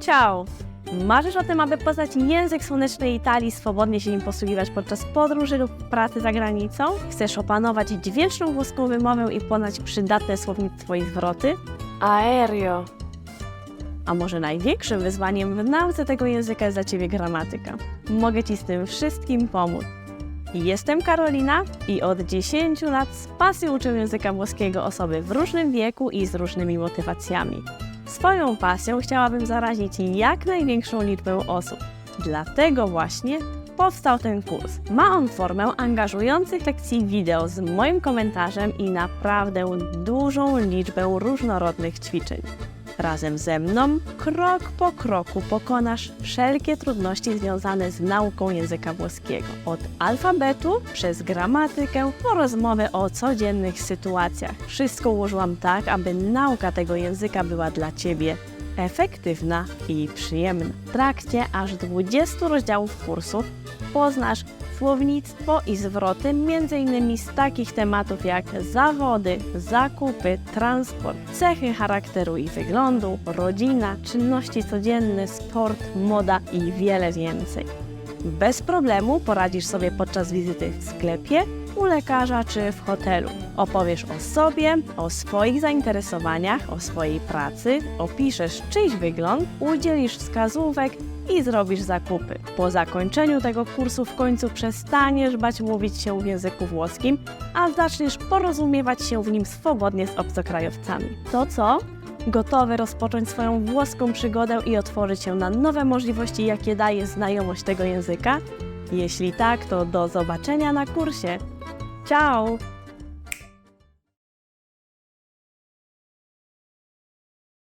Ciao! Marzysz o tym, aby poznać język słonecznej Italii, swobodnie się nim posługiwać podczas podróży lub pracy za granicą? Chcesz opanować dźwięczną włoską wymowę i poznać przydatne słownictwo i zwroty? Aereo. A może największym wyzwaniem w nauce tego języka jest dla Ciebie gramatyka? Mogę Ci z tym wszystkim pomóc. Jestem Karolina i od 10 lat z pasji uczę języka włoskiego osoby w różnym wieku i z różnymi motywacjami. Swoją pasją chciałabym zarazić jak największą liczbę osób. Dlatego właśnie powstał ten kurs. Ma on formę angażujących lekcji wideo z moim komentarzem i naprawdę dużą liczbę różnorodnych ćwiczeń. Razem ze mną, krok po kroku, pokonasz wszelkie trudności związane z nauką języka włoskiego. Od alfabetu przez gramatykę po rozmowę o codziennych sytuacjach. Wszystko ułożyłam tak, aby nauka tego języka była dla Ciebie efektywna i przyjemna. W trakcie aż 20 rozdziałów kursu poznasz słownictwo i zwroty m.in. z takich tematów jak zawody, zakupy, transport, cechy charakteru i wyglądu, rodzina, czynności codzienne, sport, moda i wiele więcej. Bez problemu poradzisz sobie podczas wizyty w sklepie, u lekarza czy w hotelu. Opowiesz o sobie, o swoich zainteresowaniach, o swojej pracy, opiszesz czyjś wygląd, udzielisz wskazówek i zrobisz zakupy. Po zakończeniu tego kursu w końcu przestaniesz bać mówić się w języku włoskim, a zaczniesz porozumiewać się w nim swobodnie z obcokrajowcami. To co? Gotowy rozpocząć swoją włoską przygodę i otworzyć się na nowe możliwości, jakie daje znajomość tego języka? Jeśli tak, to do zobaczenia na kursie. Ciao!